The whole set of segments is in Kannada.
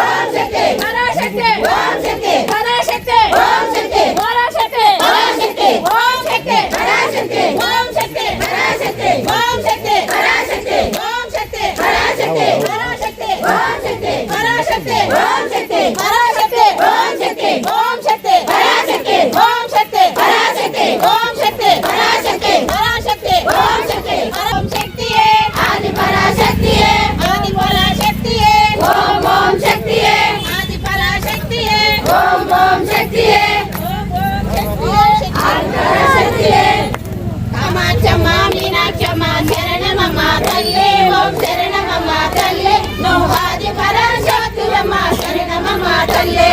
Sunday. శరణమమ్మ తల్లే. నువ్వు ఆది పరాశక్తి అమ్మ శరణమమ్మ తల్లే.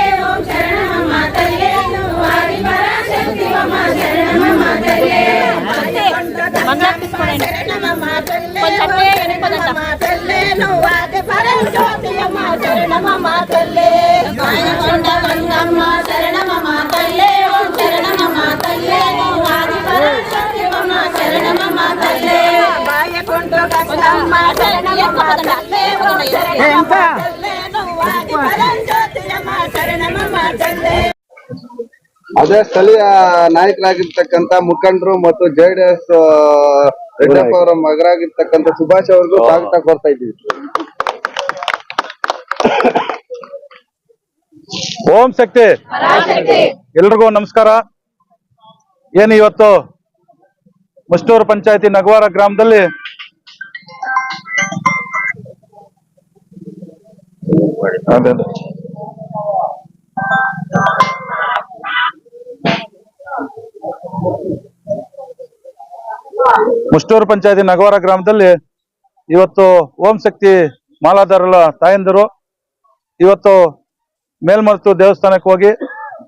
ಅದೇ ಸ್ಥಳೀಯ ನಾಯಕರಾಗಿರ್ತಕ್ಕಂತ ಮುಖಂಡರು ಮತ್ತು ಜೆಡಿಎಸ್ ರೆಡ್ಡಪ್ಪ ಅವರ ಮಗರಾಗಿರ್ತಕ್ಕಂತ ಸುಭಾಷ್ ಅವ್ರಿಗೂ ಸ್ವಾಗತ ಕೊಡ್ತಾ ಇದ್ದೀವಿ. ಓಂ ಶಕ್ತಿ. ಎಲ್ರಿಗೂ ನಮಸ್ಕಾರ. ಏನು ಇವತ್ತು? ಮುಷ್ಟೂರು ಪಂಚಾಯತಿ ನಗವಾರ ಗ್ರಾಮದಲ್ಲಿ ಅದೇ. ಮುಷ್ಟೂರು ಪಂಚಾಯತಿ ನಗವಾರ ಗ್ರಾಮದಲ್ಲಿ ಇವತ್ತು ಓಂ ಶಕ್ತಿ ಮಾಲಾಧಾರಲ ತಾಯಂದಿರು ಇವತ್ತು ಮೇಲ್ಮರ್ತು ದೇವಸ್ಥಾನಕ್ಕೆ ಹೋಗಿ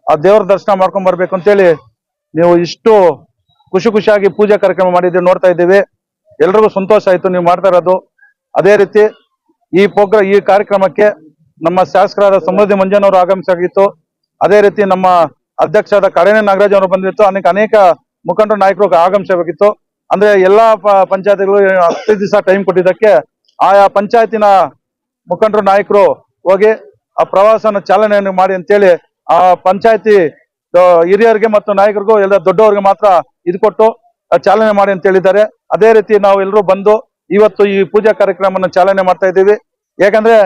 ಆ ದೇವರ ದರ್ಶನ ಮಾಡ್ಕೊಂಡ್ ಬರ್ಬೇಕು ಅಂತೇಳಿ ನೀವು ಇಷ್ಟು ಖುಷಿ ಖುಷಿಯಾಗಿ ಪೂಜಾ ಕಾರ್ಯಕ್ರಮ ಮಾಡಿದ್ದೀವಿ ನೋಡ್ತಾ ಇದ್ದೀವಿ ಎಲ್ರಿಗೂ ಸಂತೋಷ ಆಯ್ತು ನೀವು ಮಾಡ್ತಾ ಇರೋದು ಅದೇ ರೀತಿ ಈ ಪ್ರೋಗ್ರಾಮ್ ಈ ಕಾರ್ಯಕ್ರಮಕ್ಕೆ ನಮ್ಮ ಶಾಸಕರಾದ ಸಮೃದ್ಧಿ ಮಂಜನವರು ಆಗಮಿಸಾಗಿತ್ತು. ಅದೇ ರೀತಿ ನಮ್ಮ ಅಧ್ಯಕ್ಷರಾದ ಕಡನೆ ನಾಗರಾಜ್ ಅವರು ಬಂದಿತ್ತು. ಅನೇಕ ಅನೇಕ ಮುಖಂಡರು ನಾಯಕರು ಆಗಮಿಸಬೇಕಿತ್ತು. ಅಂದ್ರೆ ಎಲ್ಲಾ ಪಂಚಾಯತಿಗಳು ಹತ್ತು ದಿವಸ ಟೈಮ್ ಕೊಟ್ಟಿದ್ದಕ್ಕೆ ಆಯಾ ಪಂಚಾಯತಿನ ಮುಖಂಡರು, ನಾಯಕರು ಹೋಗಿ ಆ ಪ್ರವಾಸನ ಚಾಲನೆಯನ್ನು ಮಾಡಿ ಅಂತೇಳಿ ಆ ಪಂಚಾಯತಿ ಹಿರಿಯರಿಗೆ ಮತ್ತು ನಾಯಕರಿಗೂ ಎಲ್ಲ ದೊಡ್ಡವರಿಗೆ ಮಾತ್ರ ಇದು ಕೊಟ್ಟು ಚಾಲನೆ ಮಾಡಿ ಅಂತ ಹೇಳಿದ್ದಾರೆ. ಅದೇ ರೀತಿ ನಾವು ಎಲ್ಲರೂ ಬಂದು ಇವತ್ತು ಈ ಪೂಜಾ ಕಾರ್ಯಕ್ರಮವನ್ನು ಚಾಲನೆ ಮಾಡ್ತಾ ಇದ್ದೀವಿ. ಯಾಕಂದ್ರೆ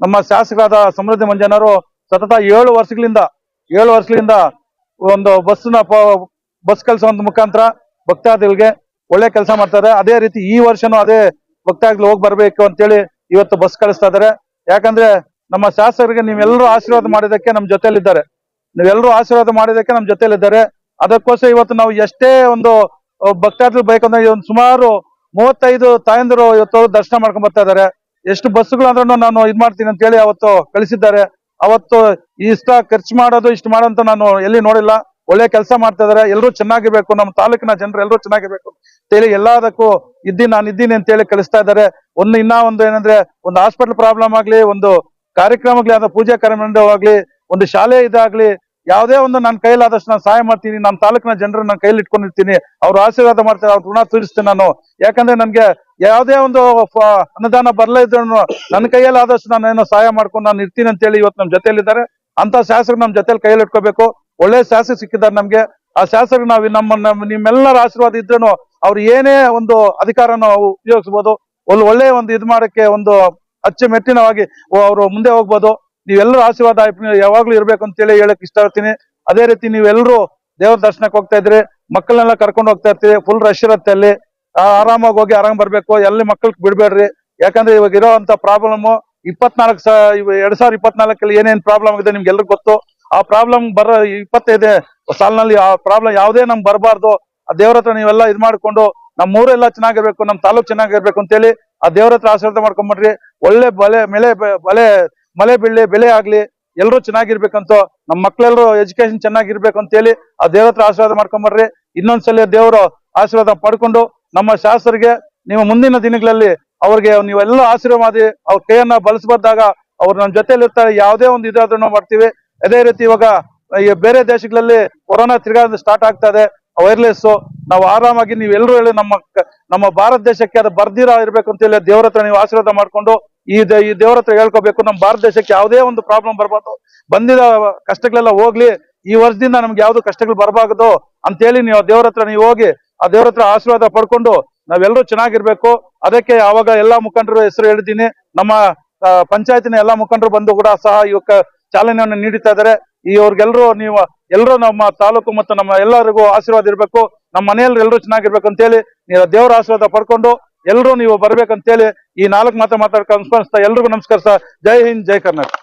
ನಮ್ಮ ಶಾಸಕರಾದ ಸಮೃದ್ಧಿ ಮಂಜನವರು ಸತತ ಏಳು ವರ್ಷಗಳಿಂದ ಏಳು ವರ್ಷಗಳಿಂದ ಒಂದು ಬಸ್ನ ಬಸ್ ಕೆಲಸ ಒಂದು ಮುಖಾಂತರ ಭಕ್ತಾದಿಗಳಿಗೆ ಒಳ್ಳೆ ಕೆಲಸ ಮಾಡ್ತಾರೆ. ಅದೇ ರೀತಿ ಈ ವರ್ಷನೂ ಅದೇ ಭಕ್ತಾದಿಗಳು ಹೋಗಿ ಬರ್ಬೇಕು ಅಂತೇಳಿ ಇವತ್ತು ಬಸ್ ಕಳಿಸ್ತಾ ಇದಾರೆ ಯಾಕಂದ್ರೆ ನಮ್ಮ ಶಾಸಕರಿಗೆ ನೀವೆಲ್ಲರೂ ಆಶೀರ್ವಾದ ಮಾಡಿದಕ್ಕೆ ನಮ್ಮ ಜೊತೆಲಿದ್ದಾರೆ ನೀವೆಲ್ಲರೂ ಆಶೀರ್ವಾದ ಮಾಡಿದಕ್ಕೆ ನಮ್ಮ ಜೊತೆಲಿದ್ದಾರೆ ಅದಕ್ಕೋಸ್ಕರ ಇವತ್ತು ನಾವು ಎಷ್ಟೇ ಒಂದು, ಭಕ್ತಾದಿಗಳು ಬೇಕಂದ್ರೆ ಒಂದು ಸುಮಾರು ಮೂವತ್ತೈದು ತಾಯಂದಿರು ಇವತ್ತು ದರ್ಶನ ಮಾಡ್ಕೊಂಡ್ ಬರ್ತಾ ಇದಾರೆ ಎಷ್ಟು ಬಸ್ಗಳು ಅಂದ್ರೂ ನಾನು ಇದ್ ಮಾಡ್ತೀನಿ ಅಂತ ಹೇಳಿ ಅವತ್ತು ಕಳಿಸಿದ್ದಾರೆ. ಅವತ್ತು ಇಷ್ಟ ಖರ್ಚು ಮಾಡೋದು ಇಷ್ಟು ಮಾಡೋಂತ ನಾನು ಎಲ್ಲಿ ನೋಡಿಲ್ಲ. ಒಳ್ಳೆ ಕೆಲಸ ಮಾಡ್ತಾ ಇದಾರೆ. ಎಲ್ಲರೂ ಚೆನ್ನಾಗಿರ್ಬೇಕು. ನಮ್ಮ ತಾಲೂಕಿನ ಜನರು ಎಲ್ಲರೂ ಚೆನ್ನಾಗಿರ್ಬೇಕು ಹೇಳಿ ಎಲ್ಲದಕ್ಕೂ ಇದ್ದೀನಿ, ನಾನು ಇದ್ದೀನಿ ಅಂತ ಹೇಳಿ ಕಳಿಸ್ತಾ ಇದ್ದಾರೆ ಒಂದು ಇನ್ನ ಒಂದು ಏನಂದ್ರೆ, ಒಂದು ಹಾಸ್ಪಿಟಲ್ ಪ್ರಾಬ್ಲಮ್ ಆಗ್ಲಿ, ಒಂದು ಕಾರ್ಯಕ್ರಮಗ್ಲಿ ಆದ ಪೂಜೆ ಕಾರ್ಯಕ್ರಮವಾಗ್ಲಿ ಒಂದು ಶಾಲೆ ಇದಾಗ್ಲಿ, ಯಾವುದೇ ಒಂದು ನನ್ನ ಕೈಲಾದಷ್ಟು ನಾನು ಸಹಾಯ ಮಾಡ್ತೀನಿ. ನಮ್ಮ ತಾಲೂಕಿನ ಜನರು ನನ್ನ ಕೈಲಿ ಇಟ್ಕೊಂಡಿರ್ತೀನಿ. ಅವ್ರು ಆಶೀರ್ವಾದ ಮಾಡ್ತಾರೆ. ಅವ್ರ ಋಣ ತೀರಿಸ್ತೀನಿ ನಾನು. ಯಾಕಂದ್ರೆ ನನ್ಗೆ ಯಾವುದೇ ಒಂದು ಅನುದಾನ ಬರಲೇ ಇದ್ರು ನನ್ನ ಕೈಯಲ್ಲಿ ಆದಷ್ಟು ನಾನು ಏನೋ ಸಹಾಯ ಮಾಡ್ಕೊಂಡು ನಾನು ಇರ್ತೀನಿ ಅಂತ ಹೇಳಿ ಇವತ್ತು ನಮ್ಮ ಜೊತೆಯಲ್ಲಿದ್ದಾರೆ. ಅಂತ ಶಾಸಕರು ನಮ್ಮ ಜೊತೆಲಿ ಕೈಯಲ್ಲಿ ಇಟ್ಕೋಬೇಕು. ಒಳ್ಳೆ ಶಾಸಕ ಸಿಕ್ಕಿದ್ದಾರೆ ನಮ್ಗೆ. ಆ ಶಾಸಕರು ನಾವು ನಮ್ಮ ನಮ್ಮ ನಿಮ್ಮೆಲ್ಲರ ಆಶೀರ್ವಾದ ಇದ್ರೂ ಅವ್ರು ಏನೇ ಒಂದು ಅಧಿಕಾರನ ಉಪಯೋಗಿಸ್ಬೋದು. ಒಂದು ಒಳ್ಳೆ ಒಂದು ಇದು ಮಾಡಕ್ಕೆ ಒಂದು ಅಚ್ಚುಮೆಟ್ಟಿನವಾಗಿ ಅವರು ಮುಂದೆ ಹೋಗ್ಬೋದು. ನೀವೆಲ್ಲರೂ ಆಶೀರ್ವಾದ ಯಾವಾಗ್ಲೂ ಇರ್ಬೇಕು ಅಂತೇಳಿ ಹೇಳಕ್ ಇಷ್ಟಪಡ್ತೀನಿ. ಅದೇ ರೀತಿ ನೀವೆಲ್ಲರೂ ದೇವ್ರ ದರ್ಶನಕ್ಕೆ ಹೋಗ್ತಾ ಇದ್ರಿ. ಮಕ್ಕಳನ್ನೆಲ್ಲ ಕರ್ಕೊಂಡು ಹೋಗ್ತಾ ಇರ್ತೀವಿ ಫುಲ್ ರಶ್ ಇರುತ್ತೆ ಅಲ್ಲಿ. ಆರಾಮಾಗಿ ಹೋಗಿ ಆರಾಮ್ ಬರ್ಬೇಕು. ಎಲ್ಲಿ ಮಕ್ಕಳು ಬಿಡ್ಬೇಡ್ರಿ. ಯಾಕಂದ್ರೆ ಇವಾಗ ಇರೋಂತ ಪ್ರಾಬ್ಲಮ್ ಇಪ್ಪತ್ನಾಲ್ಕು ಸ ಎರಡ್ ಸಾವಿರದ ಇಪ್ಪತ್ನಾಲ್ಕಲ್ಲಿ ಏನೇನ್ ಪ್ರಾಬ್ಲಮ್ ಆಗಿದೆ ನಿಮ್ಗೆ ಎಲ್ರಿಗೂ ಗೊತ್ತು. ಆ ಪ್ರಾಬ್ಲಮ್ ಬರ, ಇಪ್ಪತ್ತೈದೇ ಸಾಲಿನಲ್ಲಿ ಆ ಪ್ರಾಬ್ಲಮ್ ಯಾವುದೇ ನಮ್ಗೆ ಬರಬಾರ್ದು. ಆ ದೇವ್ರ ಹತ್ರ ನೀವೆಲ್ಲ ಇದ್ ಮಾಡ್ಕೊಂಡು ನಮ್ಮ ಊರೆಲ್ಲ ಚೆನ್ನಾಗಿರ್ಬೇಕು ನಮ್ಮ ತಾಲೂಕ್ ಚೆನ್ನಾಗಿರ್ಬೇಕು ಅಂತೇಳಿ ಆ ದೇವ್ರ ಹತ್ರ ಆಶೀರ್ವಾದ ಮಾಡ್ಕೊಂಡ್ಬರ್ರಿ ಒಳ್ಳೆ ಬಲೆ, ಮೇಲೆ ಬಲೆ, ಮಳೆ ಬೀಳಿ ಬೆಳೆ ಆಗ್ಲಿ, ಎಲ್ರು ಚೆನ್ನಾಗಿರ್ಬೇಕಂತ ನಮ್ಮ ಮಕ್ಳೆಲ್ರು ಎಜುಕೇಶನ್ ಚೆನ್ನಾಗಿರ್ಬೇಕು ಅಂತೇಳಿ ಆ ದೇವ್ರ ಹತ್ರ ಆಶೀರ್ವಾದ ಮಾಡ್ಕೊಂಬರ್ರಿ ಇನ್ನೊಂದ್ಸಲ ದೇವರು ಆಶೀರ್ವಾದ ಪಡ್ಕೊಂಡು ನಮ್ಮ ಶಾಸಕರಿಗೆ ನೀವು ಮುಂದಿನ ದಿನಗಳಲ್ಲಿ ಅವ್ರಿಗೆ ನೀವೆಲ್ಲ ಆಶೀರ್ವಾದಿ ಅವ್ರ ಕೈಯನ್ನ ಬಳಸಬಾರ್ದಾಗ ಅವ್ರು ನಮ್ಮ ಜೊತೆಲಿ ಇರ್ತಾರೆ ಯಾವುದೇ ಒಂದು ಇದಾದ್ರೂ ನಾವು ಮಾಡ್ತೀವಿ. ಅದೇ ರೀತಿ ಇವಾಗ ಈ ಬೇರೆ ದೇಶಗಳಲ್ಲಿ ಕೊರೋನಾ ತಿರ್ಗಾ ಸ್ಟಾರ್ಟ್ ಆಗ್ತಾ ಇದೆ ವೈರ್ಲೆಸ್ ನಾವು ಆರಾಮಾಗಿ ನೀವೆಲ್ಲರೂ ಹೇಳಿ ನಮ್ಮ ನಮ್ಮ ಭಾರತ ದೇಶಕ್ಕೆ ಅದು ಬರ್ದಿರ ಇರ್ಬೇಕು ಅಂತ ಹೇಳಿ ದೇವ್ರ ಹತ್ರ ನೀವು ಆಶೀರ್ವಾದ ಮಾಡ್ಕೊಂಡು ಈ ಈ ದೇವ್ರ ಹತ್ರ ಹೇಳ್ಕೋಬೇಕು. ನಮ್ಮ ಭಾರತ ದೇಶಕ್ಕೆ ಯಾವುದೇ ಒಂದು ಪ್ರಾಬ್ಲಮ್ ಬರ್ಬಾರ್ದು. ಬಂದಿದ ಕಷ್ಟಗಳೆಲ್ಲ ಹೋಗ್ಲಿ, ಈ ವರ್ಷದಿಂದ ನಮ್ಗೆ ಯಾವ್ದು ಕಷ್ಟಗಳು ಬರಬಾರ್ದು ಅಂತೇಳಿ ನೀವು ದೇವ್ರ ಹತ್ರ ನೀವು ಹೋಗಿ ಆ ದೇವ್ರ ಹತ್ರ ಆಶೀರ್ವಾದ ಪಡ್ಕೊಂಡು ನಾವೆಲ್ಲರೂ ಚೆನ್ನಾಗಿರ್ಬೇಕು. ಅದಕ್ಕೆ ಯಾವಾಗ ಎಲ್ಲಾ ಮುಖಂಡರು ಹೆಸರು ಹೇಳಿದ್ದೀನಿ ನಮ್ಮ ಪಂಚಾಯತಿನ ಎಲ್ಲಾ ಮುಖಂಡರು ಬಂದು ಕೂಡ ಸಹ ಇವಕ್ಕ ಚಾಲನೆಯನ್ನು ನೀಡುತ್ತಾ ಇದ್ದಾರೆ. ಈ ಅವ್ರಿಗೆಲ್ಲರೂ ನೀವು ಎಲ್ಲರೂ ನಮ್ಮ ತಾಲೂಕು ಮತ್ತು ನಮ್ಮ ಎಲ್ಲರಿಗೂ ಆಶೀರ್ವಾದ ಇರಬೇಕು. ನಮ್ಮ ಮನೆಯಲ್ಲಿ ಎಲ್ಲರೂ ಚೆನ್ನಾಗಿರ್ಬೇಕು ಅಂತೇಳಿ ನೀವು ದೇವರ ಆಶೀರ್ವಾದ ಪಡ್ಕೊಂಡು ಎಲ್ಲರೂ ನೀವು ಬರ್ಬೇಕಂತೇಳಿ ಈ ನಾಲ್ಕು ಮಾತ್ರ ಮಾತಾಡ್ಕ ಎಲ್ರಿಗೂ ನಮಸ್ಕಾರ ಸರ್. ಜೈ ಹಿಂದ್ ಜೈ ಕರ್ನಾಟಕ.